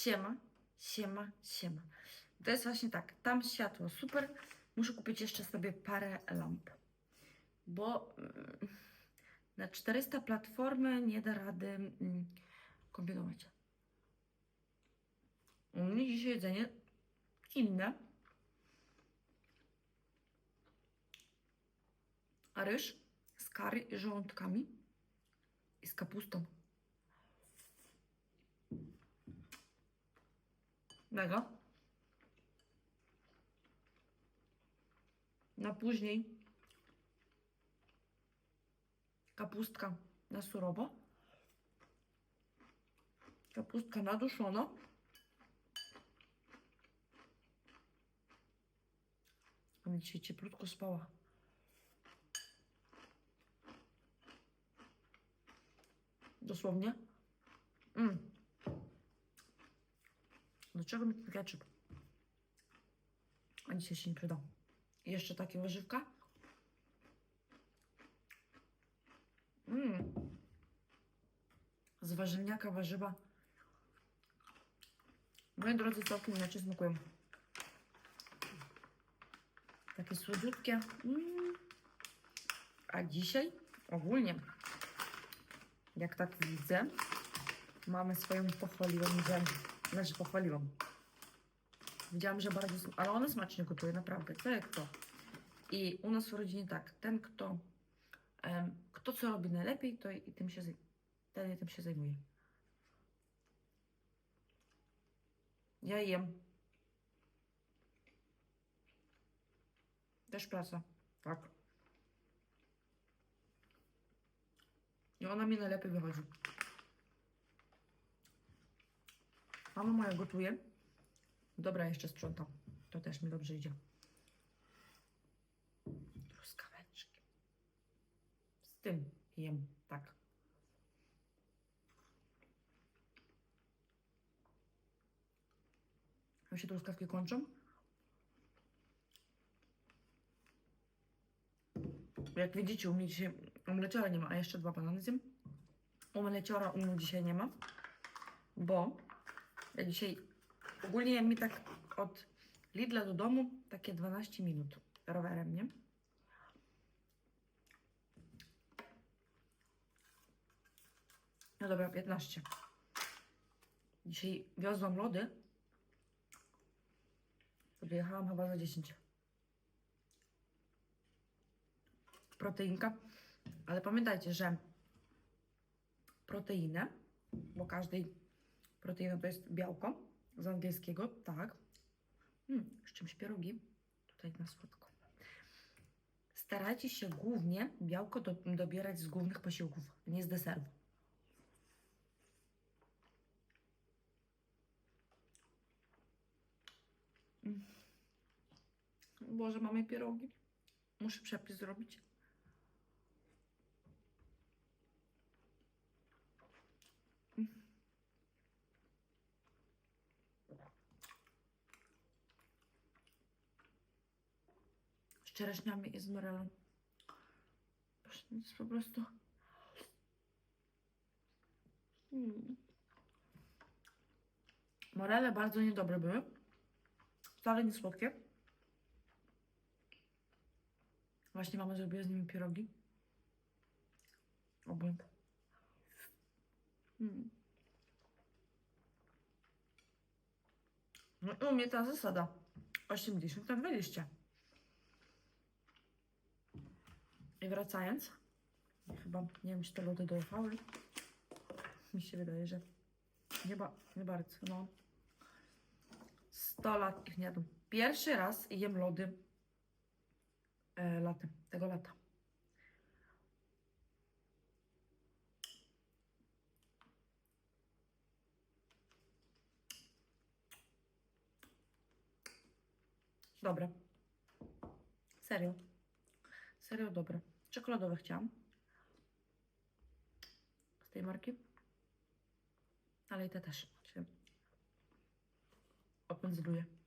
siema, siema, siema. To jest właśnie tak, tam światło super. Muszę kupić jeszcze sobie parę lamp, bo mm, na 400 platformy nie da rady mm, kombinować. U mnie dzisiaj jedzenie inne. Ryż z i żołądkami i z kapustą. Mega. Na później kapustka na surowo. Kapustka naduszona. A mi dzisiaj cieplutko spała. Dosłownie. Mm. Czego mi ten ketchup? A dzisiaj się nie przydał. I jeszcze takie warzywka. Mm. Z warzywniaka warzywa. Moi drodzy, całkiem inaczej smakują. Takie słodziutkie. Mm. A dzisiaj ogólnie, jak tak widzę, mamy swoją pochwaliłam że Znaczy pochwaliłam. Widziałam, że bardzo, ale ona smacznie gotuje, naprawdę, co jak to. I u nas w rodzinie tak, ten kto, kto co robi najlepiej, to i tym się, ten i tym się zajmuje. Ja jem. Też praca, tak. I ona mi najlepiej wychodzi. Mama moja gotuje. Dobra, jeszcze sprzątam. To też mi dobrze idzie. Truskaweczki. Z tym jem, tak. Jak się truskawki kończą? Jak widzicie, u mnie dzisiaj omleciora nie ma, a jeszcze dwa banany zjem. Omleciora u mnie dzisiaj nie ma, bo ja dzisiaj ogólnie mi tak od Lidla do domu takie 12 minut rowerem, nie? No dobra, 15. Dzisiaj wiozłam lody. Podjechałam chyba za 10. Proteinka. Ale pamiętajcie, że proteinę, bo każdej proteina to jest białko z angielskiego, tak. Mm, z czymś pierogi. Tutaj na słodko. Starajcie się głównie białko do, dobierać z głównych posiłków, nie z deserów. Mm. Boże, mamy pierogi. Muszę przepis zrobić. Czereśniami i z morelą. Jest po prostu... Mm. Morele bardzo niedobre były. Wcale nie słodkie. Właśnie mama zrobiła z nimi pierogi. Obłęd. Mm. No i u mnie ta zasada 80 na 20. Wracając, chyba nie wiem, czy te lody dojechały. Mi się wydaje, że chyba nie bardzo. No. 100 lat ich nie jadłem. Pierwszy raz jem lody e, latem, tego lata. Dobre. Serio. Serio dobre. Czekoladowe chciałam. Z tej marki. Ale i te też się opędzluje.